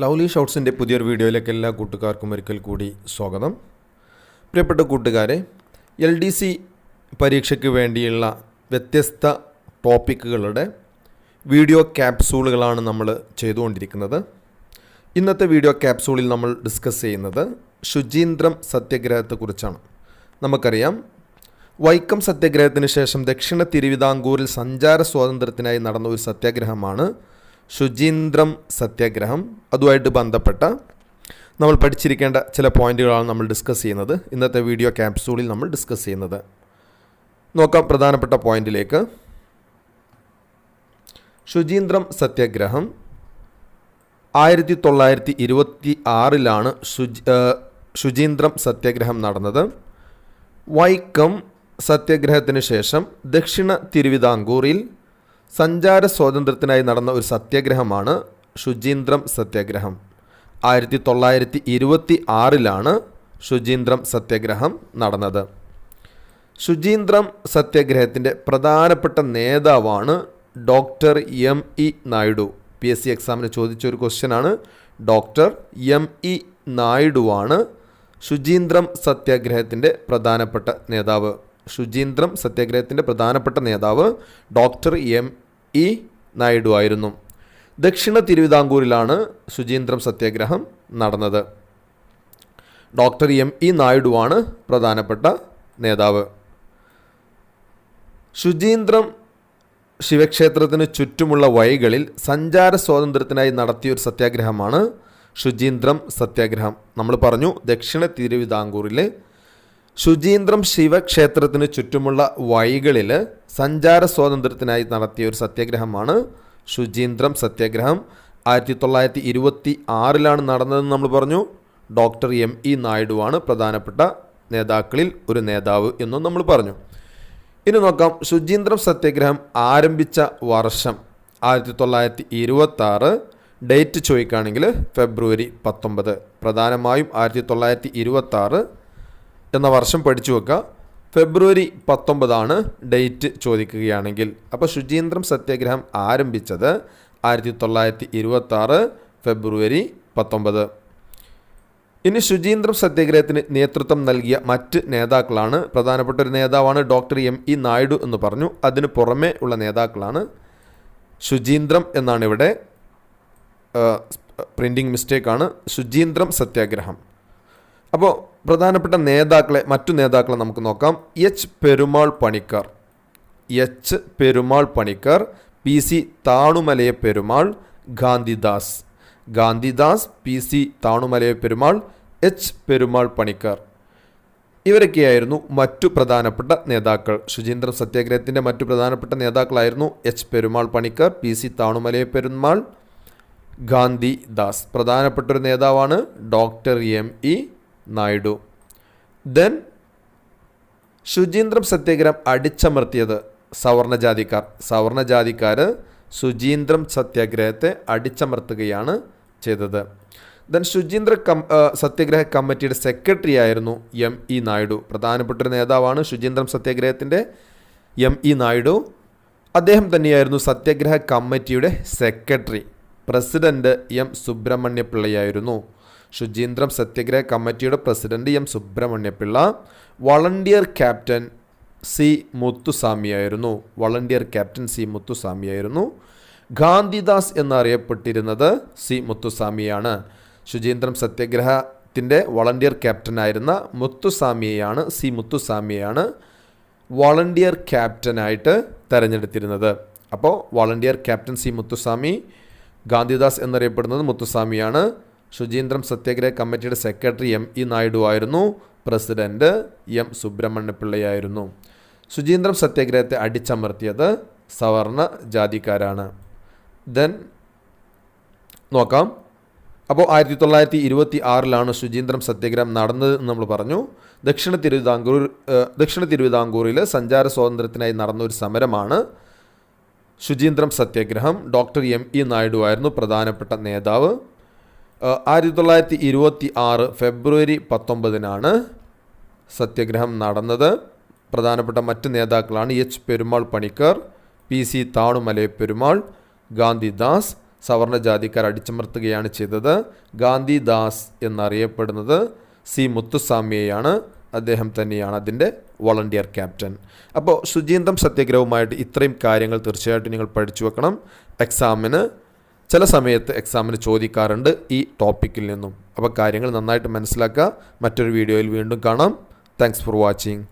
Lovely ഷോട്ട്സിന്റെ പുതിയൊരു വീഡിയോയിലേക്ക് എല്ലാ കൂട്ടുകാർക്കും ഒരിക്കൽ കൂടി സ്വാഗതം. പ്രിയപ്പെട്ട കൂട്ടുകാരെ എൽ ഡി സി പരീക്ഷയ്ക്ക് വേണ്ടിയുള്ള വ്യത്യസ്ത ടോപ്പിക്കുകളുടെ വീഡിയോ ക്യാപ്സൂളുകളാണ് നമ്മൾ ചെയ്തുകൊണ്ടിരിക്കുന്നത്. ഇന്നത്തെ വീഡിയോ ക്യാപ്സൂളിൽ നമ്മൾ ഡിസ്കസ് ചെയ്യുന്നത് ശുചീന്ദ്രം സത്യഗ്രഹത്തെക്കുറിച്ചാണ്. നമുക്കറിയാം വൈക്കം സത്യഗ്രഹത്തിന് ശേഷം ദക്ഷിണ തിരുവിതാംകൂറിൽ സഞ്ചാര സ്വാതന്ത്ര്യത്തിനായി നടന്ന ഒരു സത്യാഗ്രഹമാണ് ശുചീന്ദ്രം സത്യാഗ്രഹം അതുമായിട്ട് ബന്ധപ്പെട്ട നമ്മൾ പഠിച്ചിരിക്കേണ്ട ചില പോയിന്റുകളാണ് നമ്മൾ ഡിസ്കസ് ചെയ്യുന്നത്. ഇന്നത്തെ വീഡിയോ ക്യാപ്സൂളിൽ നമ്മൾ ഡിസ്കസ് ചെയ്യുന്നത്. നോക്കാം പ്രധാനപ്പെട്ട പോയിന്റിലേക്ക്. ശുചീന്ദ്രം സത്യാഗ്രഹം ആയിരത്തി തൊള്ളായിരത്തി ഇരുപത്തി ആറിലാണ് ശുചി ശുചീന്ദ്രം സത്യാഗ്രഹം നടന്നത്. വൈക്കം സത്യാഗ്രഹത്തിന് ശേഷം ദക്ഷിണ തിരുവിതാംകൂറിൽ സഞ്ചാര സ്വാതന്ത്ര്യത്തിനായി നടന്ന ഒരു സത്യാഗ്രഹമാണ് ശുചീന്ദ്രം സത്യാഗ്രഹം. ആയിരത്തി തൊള്ളായിരത്തി ഇരുപത്തി ആറിലാണ് ശുചീന്ദ്രം സത്യാഗ്രഹം നടന്നത്. ശുചീന്ദ്രം സത്യാഗ്രഹത്തിന്റെ പ്രധാനപ്പെട്ട നേതാവാണ് doctor M E Naidu. P S C എക്സാമിന് ചോദിച്ച ഒരു ക്വസ്റ്റ്യനാണ് ഡോക്ടർ എം ഇ നായിഡുവാണ് ശുചീന്ദ്രം സത്യാഗ്രഹത്തിന്റെ പ്രധാനപ്പെട്ട നേതാവ്. ശുചീന്ദ്രം സത്യാഗ്രഹത്തിന്റെ പ്രധാനപ്പെട്ട നേതാവ് ഡോക്ടർ എം ഇ നായിഡു ആയിരുന്നു. ദക്ഷിണ തിരുവിതാംകൂറിലാണ് ശുചീന്ദ്രം സത്യാഗ്രഹം നടന്നത്. ഡോക്ടർ എം ഇ നായിഡുവാണ് പ്രധാനപ്പെട്ട നേതാവ്. ശുചീന്ദ്രം ശിവക്ഷേത്രത്തിന് ചുറ്റുമുള്ള വഴികളിൽ സഞ്ചാര സ്വാതന്ത്ര്യത്തിനായി നടത്തിയൊരു സത്യാഗ്രഹമാണ് ശുചീന്ദ്രം സത്യാഗ്രഹം. നമ്മൾ പറഞ്ഞു ദക്ഷിണ തിരുവിതാംകൂറിലെ ശുചീന്ദ്രം ശിവക്ഷേത്രത്തിന് ചുറ്റുമുള്ള വഴികളിൽ സഞ്ചാര സ്വാതന്ത്ര്യത്തിനായി നടത്തിയ ഒരു സത്യാഗ്രഹമാണ് ശുചീന്ദ്രം സത്യാഗ്രഹം. ആയിരത്തി തൊള്ളായിരത്തി ഇരുപത്തി ആറിലാണ് നടന്നതെന്ന് നമ്മൾ പറഞ്ഞു. ഡോക്ടർ എം ഇ നായിഡുവാണ് പ്രധാനപ്പെട്ട നേതാക്കളിൽ ഒരു നേതാവ് എന്നും നമ്മൾ പറഞ്ഞു. ഇനി നോക്കാം ശുചീന്ദ്രം സത്യാഗ്രഹം ആരംഭിച്ച വർഷം ആയിരത്തി തൊള്ളായിരത്തി ഇരുപത്തി ആറ് ഡേറ്റ് ചോദിക്കുകയാണെങ്കിൽ ഫെബ്രുവരി പത്തൊമ്പത്. പ്രധാനമായും ആയിരത്തി തൊള്ളായിരത്തി ഇരുപത്തി ആറ് എന്ന വർഷം പഠിച്ചു വെക്കുക. ഫെബ്രുവരി പത്തൊമ്പതാണ് ഡേറ്റ് ചോദിക്കുകയാണെങ്കിൽ. അപ്പോൾ ശുചീന്ദ്രം സത്യാഗ്രഹം ആരംഭിച്ചത് ആയിരത്തി തൊള്ളായിരത്തി ഇരുപത്തി ഫെബ്രുവരി പത്തൊമ്പത്. ഇനി ശുചീന്ദ്രം സത്യാഗ്രഹത്തിന് നേതൃത്വം നൽകിയ മറ്റ് നേതാക്കളാണ്. പ്രധാനപ്പെട്ട ഒരു നേതാവാണ് ഡോക്ടർ എം ഇ നായിഡു എന്ന് പറഞ്ഞു. അതിന് പുറമേ ഉള്ള നേതാക്കളാണ് ശുചീന്ദ്രം എന്നാണ് ഇവിടെ പ്രിന്റിംഗ് മിസ്റ്റേക്കാണ് ശുചീന്ദ്രം സത്യാഗ്രഹം. അപ്പോൾ പ്രധാനപ്പെട്ട നേതാക്കളെ മറ്റു നേതാക്കളെ നമുക്ക് നോക്കാം. H Perumal Panicker. H Perumal Panicker. P C Thanumalaya Perumal. Gandhidas. Gandhidas P C Thanumalaya Perumal. H Perumal Panicker. ഇവരൊക്കെയായിരുന്നു മറ്റു പ്രധാനപ്പെട്ട നേതാക്കൾ. ശുചീന്ദ്ര സത്യാഗ്രഹത്തിന്റെ മറ്റു പ്രധാനപ്പെട്ട നേതാക്കളായിരുന്നു H Perumal Panicker P C Thanumalaya Perumal. Gandhidas. പ്രധാനപ്പെട്ട ഒരു നേതാവാണ് doctor M. E. Naidu. Then Suchindram സത്യാഗ്രഹം അടിച്ചമർത്തിയത് സവർണജാതിക്കാർ. സവർണജാതിക്കാർ ശുചീന്ദ്രം സത്യാഗ്രഹത്തെ അടിച്ചമർത്തുകയാണ് ചെയ്തത്. ദെൻ ശുചീന്ദ്ര കം സത്യാഗ്രഹ കമ്മിറ്റിയുടെ സെക്രട്ടറി ആയിരുന്നു എം ഇ നായിഡു. പ്രധാനപ്പെട്ട ഒരു നേതാവാണ് ശുചീന്ദ്രം സത്യാഗ്രഹത്തിന്റെ എം ഇ നായിഡു. അദ്ദേഹം തന്നെയായിരുന്നു സത്യാഗ്രഹ കമ്മിറ്റിയുടെ സെക്രട്ടറി. പ്രസിഡന്റ് എം സുബ്രഹ്മണ്യപിള്ളയായിരുന്നു. ശുചീന്ദ്രം സത്യഗ്രഹ കമ്മിറ്റിയുടെ president M Subramania Pillai volunteer captain C മുത്തുസ്വാമിയായിരുന്നു. Volunteer captain C മുത്തുസ്വാമിയായിരുന്നു. ഗാന്ധിദാസ് എന്നറിയപ്പെട്ടിരുന്നത് സി മുത്തുസ്വാമിയാണ്. ശുചീന്ദ്രം സത്യഗ്രഹത്തിന്റെ വളണ്ടിയർ ക്യാപ്റ്റനായിരുന്ന മുത്തുസ്വാമിയെയാണ് സി മുത്തുസ്വാമിയെയാണ് വളണ്ടിയർ ക്യാപ്റ്റനായിട്ട് തിരഞ്ഞെടുത്തിരുന്നത്. അപ്പോൾ volunteer captain C Muthuswamy Gandhidas എന്നറിയപ്പെടുന്നത് മുത്തുസ്വാമിയാണ്. ശുചീന്ദ്രം സത്യാഗ്രഹ കമ്മിറ്റിയുടെ സെക്രട്ടറി എം ഇ നായിഡു ആയിരുന്നു. പ്രസിഡന്റ് എം സുബ്രഹ്മണ്യപിള്ളയായിരുന്നു ശുചീന്ദ്രം സത്യാഗ്രഹത്തെ അടിച്ചമർത്തിയത് സവർണ ജാതിക്കാരാണ്. ദെൻ നോക്കാം. അപ്പോൾ ആയിരത്തി തൊള്ളായിരത്തി ഇരുപത്തി ആറിലാണ് ശുചീന്ദ്രം സത്യാഗ്രഹം നടന്നത് എന്ന് നമ്മൾ പറഞ്ഞു. ദക്ഷിണ തിരുവിതാംകൂർ ദക്ഷിണ തിരുവിതാംകൂറിൽ സഞ്ചാര സ്വാതന്ത്ര്യത്തിനായി നടന്ന ഒരു സമരമാണ് ശുചീന്ദ്രം സത്യാഗ്രഹം. ഡോക്ടർ എം ഇ നായിഡു ആയിരുന്നു പ്രധാനപ്പെട്ട നേതാവ്. ആയിരത്തി തൊള്ളായിരത്തി ഇരുപത്തി ആറ് ഫെബ്രുവരി പത്തൊമ്പതിനാണ് സത്യഗ്രഹം നടന്നത്. പ്രധാനപ്പെട്ട മറ്റ് നേതാക്കളാണ് H Perumal Panicker P C Thanumalaya Perumal Gandhidas സവർണജാതിക്കാർ അടിച്ചമർത്തുകയാണ് ചെയ്തത്. ഗാന്ധിദാസ് എന്നറിയപ്പെടുന്നത് സി മുത്തുസ്വാമിയെയാണ്. അദ്ദേഹം തന്നെയാണ് അതിന്റെ വോളണ്ടിയർ ക്യാപ്റ്റൻ. അപ്പോൾ ശുചീന്തം സത്യഗ്രഹവുമായിട്ട് ഇത്രയും കാര്യങ്ങൾ തീർച്ചയായിട്ടും നിങ്ങൾ പഠിച്ചു വെക്കണം. എക്സാമിന് ചില സമയത്ത് എക്സാമിന് ചോദിക്കാറുണ്ട് ഈ ടോപ്പിക്കിൽ നിന്നും. അപ്പോൾ കാര്യങ്ങൾ നന്നായിട്ട് മനസ്സിലാക്കുക. മറ്റൊരു വീഡിയോയിൽ വീണ്ടും കാണാം. Thanks for watching